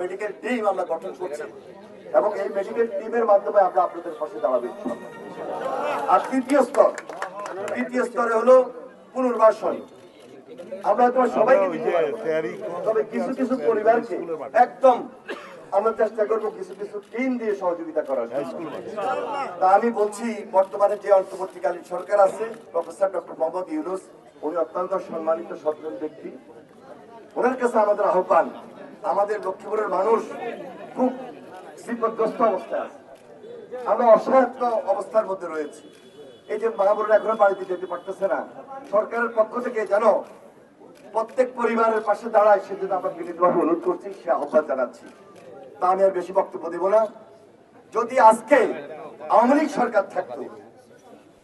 Medical team আমরা গঠন করছি। এবং এই মেডিকেল টিমের মাধ্যমে আমরা আপনাদের পাশে দাঁড়াবো আর তৃতীয় স্তর তৃতীয় স্তরে হলো পুনর্বাসন। আমরা তোমার সবাইকে দিতে তবে কিছু কিছু পরিবারকে একদম আমরা চেষ্টা করব কিছু কিছু টিম দিয়ে সহযোগিতা করার। তা আমি বলছি বর্তমানে যে অন্তর্বর্তীকালীন সরকার আছে প্রফেসর ডক্টর মোহাম্মদ ইউনুস উনি অত্যন্ত সম্মানিত সজ্জন ব্যক্তি। ওনার কাছে আমাদের আহ্বান আমাদের লক্ষ্মীপুরের মানুষ খুব বিপদগ্রস্ত অবস্থায় আছে আমরা অসহায়ত্ব অবস্থার মধ্যে রয়েছি। এই যে মা বোনেরা এখনও বাড়িতে যেতে পারতেছে না, সরকারের পক্ষ থেকে জানো প্রত্যেক পরিবারের পাশে দাঁড়ায়, সেজন্য আমরা বিনীতভাবে অনুরোধ করছি, সে আহ্বান জানাচ্ছি। তা আমি আর বেশি বক্তব্য দেব না। যদি আজকে আওয়ামী লীগ সরকার থাকতো,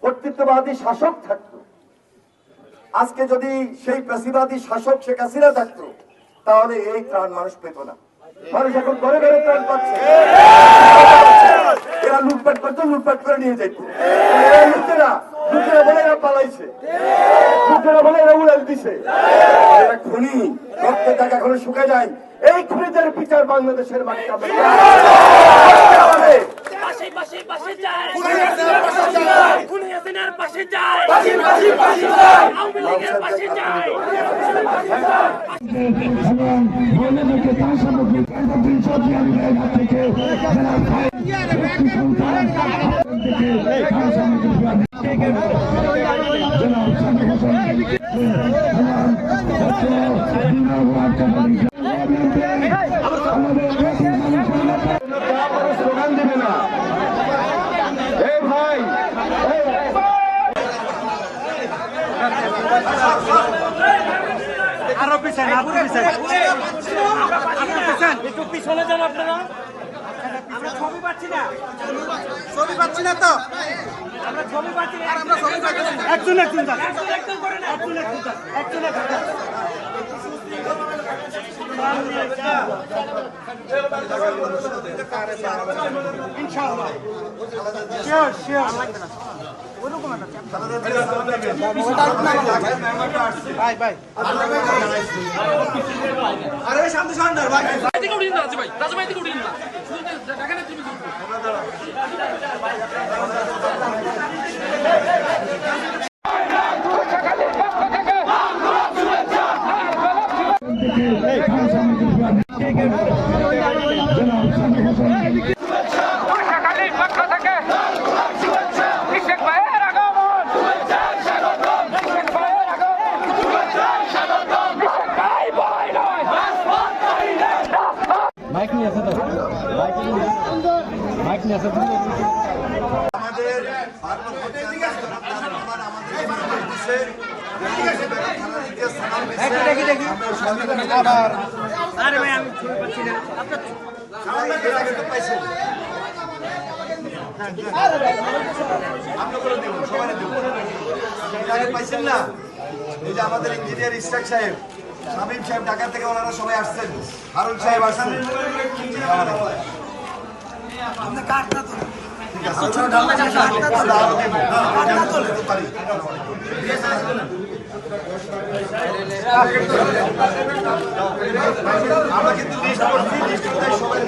কর্তৃত্ববাদী শাসক থাকতো, আজকে যদি সেই পেশিবাদী শাসক শেখ হাসিনা থাকতো তাহলে এই ত্রাণ মানুষ পেত না। মানুষ এখন ঘরে ঘরে ত্রাণ পাচ্ছে। এরা লুটপাট করতো লুটপাট করে নিয়ে যেত। লুটেরা লুটেরা বলে এরা পালাইছে। লুটেরা বলে এরা উড়াল দিছে। এরা খুনি রক্ত টাকা এখনও শুকে যায় এই খুনিদের বিচার বাংলাদেশের মাটিতে হবে। হাসিনার পাশে যায় আওয়ামী লীগের পাশে যায় থেকে যারা একটি সন্তান থেকে তার সামগ্রী থেকে জনাব সাদিক হোসেন এবং ডক্টর জিন্দাবাদ কাবাডি আমাদের দেশের মানুষের নেতা তারপরে স্লোগান দেবে না এই ভাই এই আরও পিছান আরও পিছান আরও পিছান একটু পিছনে যান আপনারা। আমরা ছবি পাচ্ছি না। ছবি পাচ্ছি না তো? আমরা ছবি পাচ্ছি না। আমরা ছবি পাচ্ছি না। একজন একজন যান। একজন একজন করে না। একজন একজন যান। একজন একজন যান। ইনশাআল্লাহ। শিওর শিওর ভাই ভাই আরে শান্তি সন্ধান ভাই এদিকে উঠিয়ে না, রাজু ভাই। রাজু ভাই, এদিকে উঠিয়ে না। দেখেন তুমি কিন্তু। থেকে আমাদের আরে ভাই আমি ছবি পাচ্ছি না আপনার পাইছেন না এই যে আমাদের ইঞ্জিনিয়ার ইস্টাক সাহেব শামীম সাহেব ঢাকা থেকে ওনারা সবাই আসছেন। হারুন সাহেব আসছেন। আমরা কিন্তু লিস্ট করছি লিস্ট সবাই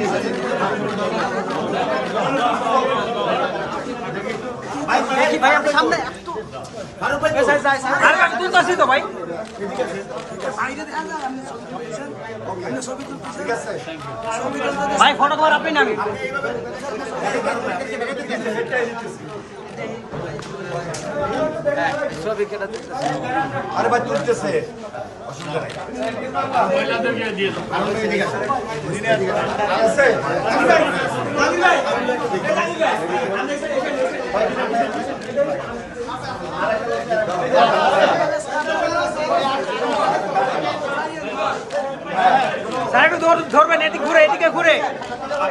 ভাই সামনে ভাই ঠিক ফটো তোমার আপনি নামি আরে ভাই তুলতেছে। অসুবিধা নাই। ঠিক আছে আছে? ধর- ধরবেন, এদিকে ঘুরে এদিকে ঘুরে।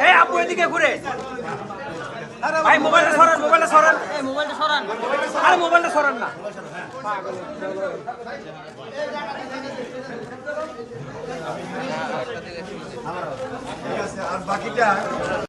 এই আপু, এদিকে ঘুরে। ভাই মোবাইলটা সরান মোবাইলটা সরান মোবাইলটা সরান। আরে, মোবাইলটা সরান না। আর বাকিটা